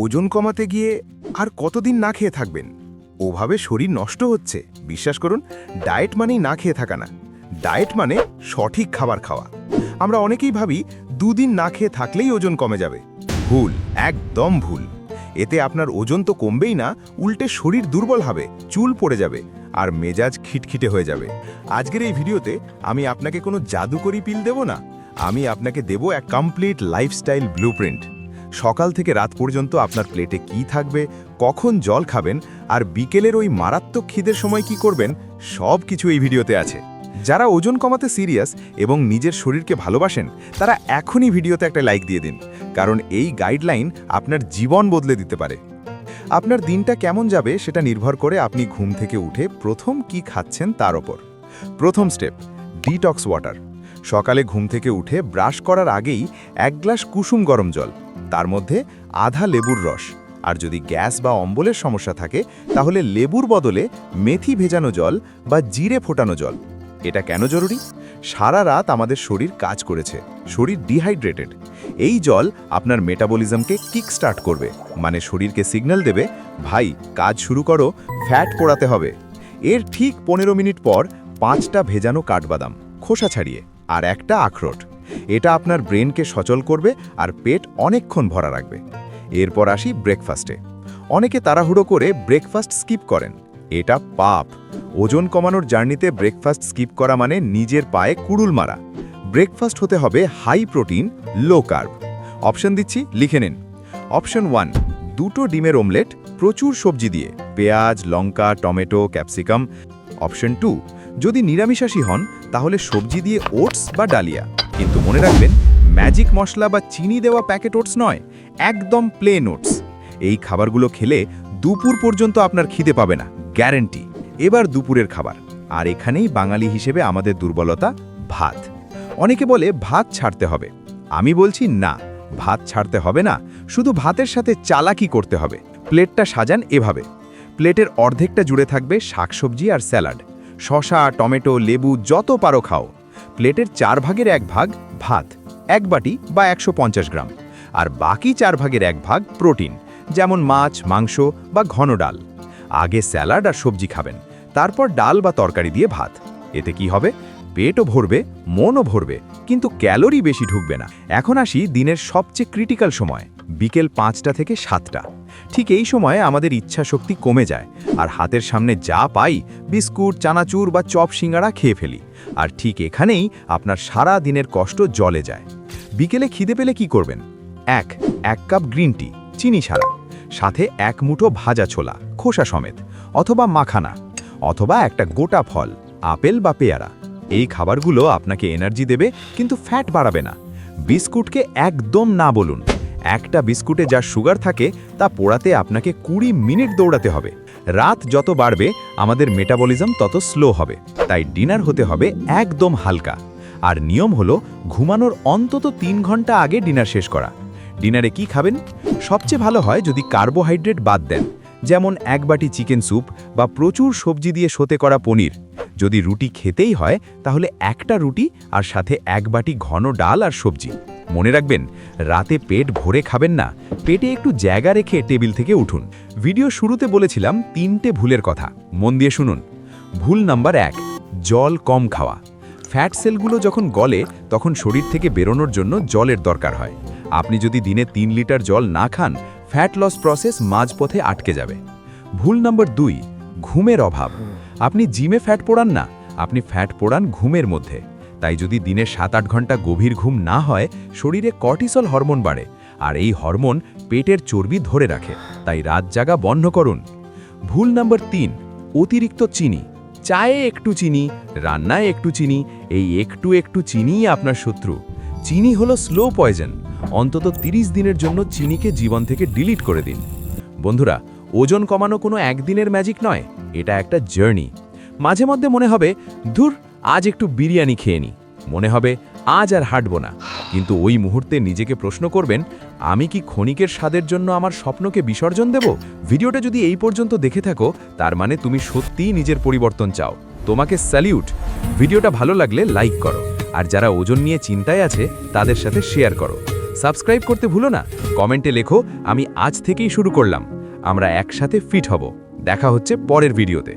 ওজন কমাতে গিয়ে আর কতদিন না খেয়ে থাকবেন? ওভাবে শরীর নষ্ট হচ্ছে। বিশ্বাস করুন, ডায়েট মানেই না খেয়ে থাকা না। ডায়েট মানে সঠিক খাবার খাওয়া। আমরা অনেকেই ভাবি, দুদিন না খেয়ে থাকলেই ওজন কমে যাবে। ভুল, একদম ভুল। এতে আপনার ওজন তো কমবেই না, উল্টে শরীর দুর্বল হবে, চুল পড়ে যাবে, আর মেজাজ খিটখিটে হয়ে যাবে। আজকের এই ভিডিওতে আমি আপনাকে কোনো জাদুকরি পিল দেব না। আমি আপনাকে দেব এক কমপ্লিট লাইফস্টাইল ব্লুপ্রিন্ট সকাল থেকে রাত পর্যন্ত আপনার প্লেটে কি থাকবে, কখন জল খাবেন, আর বিকেলের ওই মারাত্মক খিদের সময় কি করবেন, সব কিছু এই ভিডিওতে আছে। যারা ওজন কমাতে সিরিয়াস এবং নিজের শরীরকে ভালোবাসেন, তারা এখনই ভিডিওতে একটা লাইক দিয়ে দিন, কারণ এই গাইডলাইন আপনার জীবন বদলে দিতে পারে। আপনার দিনটা কেমন যাবে সেটা নির্ভর করে আপনি ঘুম থেকে উঠে প্রথম কি খাচ্ছেন তার ওপর। প্রথম স্টেপ ডিটক্স ওয়াটার সকালে ঘুম থেকে উঠে ব্রাশ করার আগেই এক গ্লাস কুসুম গরম জল। তার মধ্যে আধা লেবুর রস। আর যদি গ্যাস বা অম্বলের সমস্যা থাকে, তাহলে লেবুর বদলে মেথি ভেজানো জল বা জিরে ফোটানো জল। এটা কেন জরুরি? সারা রাত আমাদের শরীর কাজ করেছে, শরীর ডিহাইড্রেটেড এই জল আপনার মেটাবলিজমকে কিক স্টার্ট করবে মানে শরীরকে সিগন্যাল দেবে, ভাই, কাজ শুরু করো ফ্যাট পোড়াতে হবে। এর ঠিক পনেরো মিনিট পর পাঁচটা ভেজানো কাঠবাদাম খোসা ছাড়িয়ে, আর একটা আখরোট। এটা আপনার ব্রেনকে সচল করবে আর পেট অনেকক্ষণ ভরা রাখবে। এরপর আসি ব্রেকফাস্টে। অনেকে তাড়াহুড়ো করে ব্রেকফাস্ট স্কিপ করেন। এটা পাপ। ওজন কমানোর জার্নিতে ব্রেকফাস্ট স্কিপ করা মানে নিজের পায়ে কুড়ুল মারা। ব্রেকফাস্ট হতে হবে high protein, low carb. Option দিচ্ছি, লিখে নিন। অপশন ওয়ান, দুটো ডিমের ওমলেট প্রচুর সবজি দিয়ে। পেঁয়াজ, লঙ্কা, টমেটো, ক্যাপসিকাম। অপশন টু, যদি নিরামিষাশী হন, তাহলে সবজি দিয়ে ওটস বা ডালিয়া। কিন্তু মনে রাখবেন ম্যাজিক মশলা বা চিনি দেওয়া প্যাকেট ওটস নয়, একদম প্লেন ওটস এই খাবারগুলো খেলে দুপুর পর্যন্ত আপনার খিদে পাবে না গ্যারেন্টি এবার দুপুরের খাবার। আর এখানেই বাঙালি হিসেবে আমাদের দুর্বলতা, ভাত। অনেকে বলে ভাত ছাড়তে হবে। আমি বলছি না, ভাত ছাড়তে হবে না, শুধু ভাতের সাথে চালাকি করতে হবে। প্লেটটা সাজান এভাবে। প্লেটের অর্ধেকটা জুড়ে থাকবে শাকসবজি আর স্যালাড। শশা টমেটো, লেবু, যত পারো খাও। প্লেটের চার ভাগের এক ভাগ ভাত, এক বাটি বা একশো পঞ্চাশ গ্রাম। আর বাকি চার ভাগের এক ভাগ প্রোটিন, যেমন মাছ, মাংস বা ঘন ডাল। আগে স্যালাড আর সবজি খাবেন, তারপর ডাল বা তরকারি দিয়ে ভাত। এতে কি হবে? পেটও ভরবে, মনও ভরবে, কিন্তু ক্যালোরি বেশি ঢুকবে না। এখন আসি দিনের সবচেয়ে ক্রিটিক্যাল সময়, বিকেল পাঁচটা থেকে সাতটা। ঠিক এই সময়ে আমাদের ইচ্ছা শক্তি কমে যায়, আর হাতের সামনে যা পাই, বিস্কুট, চানাচুর বা চপ সিঙ্গারা খেয়ে ফেলি। আর ঠিক এখানেই আপনার সারা দিনের কষ্ট জলে যায়। বিকেলে খিদে পেলে কি করবেন? এক এক কাপ গ্রিন টি, চিনি ছাড়া। সাথে এক মুঠো ভাজা ছোলা, খোসা সমেত, অথবা মাখানা, অথবা একটা গোটা ফল, আপেল বা পেয়ারা। এই খাবারগুলো আপনাকে এনার্জি দেবে, কিন্তু ফ্যাট বাড়াবে না। বিস্কুটকে একদম না বলুন। একটা বিস্কুটে যা সুগার থাকে, তা পোড়াতে আপনাকে কুড়ি মিনিট দৌড়াতে হবে। রাত যত বাড়বে, আমাদের মেটাবলিজম তত স্লো হবে। তাই ডিনার হতে হবে একদম হালকা। আর নিয়ম হলো, ঘুমানোর অন্তত তিন ঘণ্টা আগে ডিনার শেষ করা। ডিনারে কি খাবেন? সবচেয়ে ভালো হয় যদি কার্বোহাইড্রেট বাদ দেন। যেমন এক বাটি চিকেন স্যুপ বা প্রচুর সবজি দিয়ে সতে করা পনির। যদি রুটি খেতেই হয়, তাহলে একটা রুটি আর সাথে এক বাটি ঘন ডাল আর সবজি। মনে রাখবেন, রাতে পেট ভরে খাবেন না, পেটে একটু জায়গা রেখে টেবিল থেকে উঠুন। ভিডিও শুরুতে বলেছিলাম তিনটে ভুলের কথা। মন দিয়ে শুনুন। ভুল নাম্বার এক, জল কম খাওয়া। ফ্যাট সেলগুলো যখন গলে, তখন শরীর থেকে বেরোনোর জন্য জলের দরকার হয়। আপনি যদি দিনে তিন লিটার জল না খান ফ্যাট লস প্রসেস মাঝপথে আটকে যাবে। ভুল নম্বর দুই, ঘুমের অভাব। আপনি জিমে ফ্যাট পোড়ান না, আপনি ফ্যাট পোড়ান ঘুমের মধ্যে। তাই যদি দিনে সাত আট ঘণ্টা গভীর ঘুম না হয়, শরীরে কর্টিসল হরমোন বাড়ে, আর এই হরমোন পেটের চর্বি ধরে রাখে, তাই রাত জাগা বন্ধ করুন। ভুল নাম্বার তিন, অতিরিক্ত চিনি। চায়ে একটু চিনি, রান্নায় একটু চিনি, এই একটু একটু চিনিই আপনার শত্রু। চিনি হলো স্লো পয়জন অন্তত 30 দিনের জন্য চিনিকে জীবন থেকে ডিলিট করে দিন। বন্ধুরা, ওজন কমানো কোনো একদিনের ম্যাজিক নয়, এটা একটা জার্নি। মাঝে মধ্যে মনে হবে, ধুর, আজ একটু বিরিয়ানি খেয়ে নি। মনে হবে, আজ আর হাঁটব না। কিন্তু ওই মুহূর্তে নিজেকে প্রশ্ন করবেন, আমি কি ক্ষণিকের স্বাদের জন্য আমার স্বপ্নকে বিসর্জন দেব? ভিডিওটা যদি এই পর্যন্ত দেখে থাকো, তার মানে তুমি সত্যিই নিজের পরিবর্তন চাও। তোমাকে স্যালিউট। ভিডিওটা ভালো লাগলে লাইক করো। আর যারা ওজন নিয়ে চিন্তায় আছে, তাদের সাথে শেয়ার করো। সাবস্ক্রাইব করতে ভুলো না। কমেন্টে লেখো, আমি আজ থেকেই শুরু করলাম। আমরা একসাথে ফিট হব। দেখা হচ্ছে পরের ভিডিওতে।